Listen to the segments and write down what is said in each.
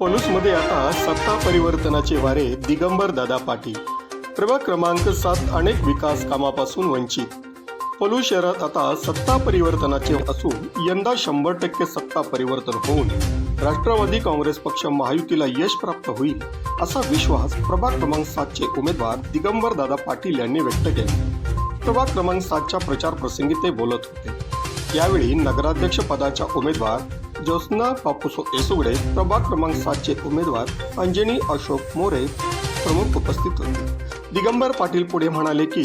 पलूसमध्ये आता सत्ता परिवर्तनाचे वारे दिगंबर दादा पाटील. प्रभाग क्रमांक सात अनेक विकास कामापासून वंचित. पलू शहरात आता सत्ता परिवर्तनाचे असून यंदा शंभर टक्के सत्ता परिवर्तन होऊन राष्ट्रवादी काँग्रेस पक्ष महायुतीला यश प्राप्त होईल असा विश्वास प्रभाग क्रमांक सातचे उमेदवार दिगंबर दादा पाटील यांनी व्यक्त केला. प्रभाग क्रमांक सातच्या प्रचार प्रसंगी ते बोलत होते. यावेळी नगराध्यक्ष पदाच्या उमेदवार ज्योत्स्ना बापूसो येसुगडे प्रभाग क्रमांक सातचे उमेदवार अंजनी अशोक मोरे प्रमुख उपस्थित होते. दिगंबर पाटील पुढे म्हणाले की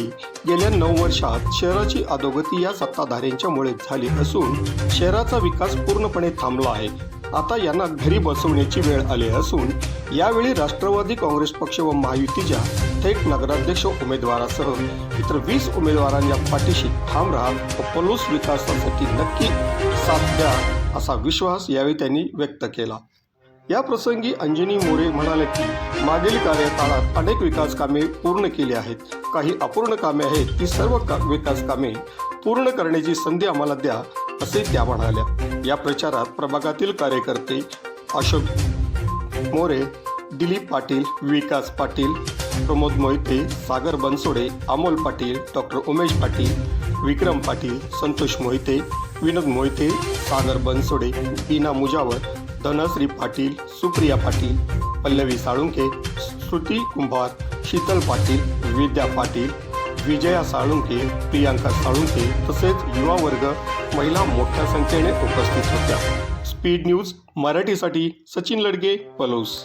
गेल्या नऊ वर्षात शहराची अधोगती या सत्ताधाऱ्यांच्यामुळे झाली असून शहराचा विकास पूर्णपणे थांबला आहे. आता यांना घरी बसवण्याची वेळ आली असून यावेळी राष्ट्रवादी काँग्रेस पक्ष व महायुतीच्या थेट नगराध्यक्ष उमेदवारासह इतर वीस उमेदवारांच्या पाठीशी ठाम राहत व पलूस विकासासाठी नक्की साथ द्या. असा विश्वास यावेळी त्यांनी व्यक्त केला. या प्रसंगी अंजनी मोरे म्हणाले की मागील कार्यकाळात अनेक विकास कामे पूर्ण केली आहेत. काही अपूर्ण कामे आहेत ती सर्व का विकास कामे पूर्ण करण्याची संधी आम्हाला द्या असे त्या म्हणाल्या. या प्रचारात प्रभागातील कार्यकर्ते अशोक मोरे दिलीप पाटील विकास पाटील प्रमोद मोहिते सागर बनसोडे अमोल पाटील डॉक्टर उमेश पाटील विक्रम पाटील संतोष मोहिते विनोद मोहिते सागर बनसोडे टीना मुजावर धनश्री पाटील सुप्रिया पाटील पल्लवी साळुंके श्रुती कुंभार शीतल पाटील विद्या पाटील विजया साळुंके प्रियांका साळुंके तसेच युवा वर्ग महिला मोठ्या संख्येने उपस्थित होत्या. स्पीड न्यूज मराठीसाठी सचिन लडगे पलोस.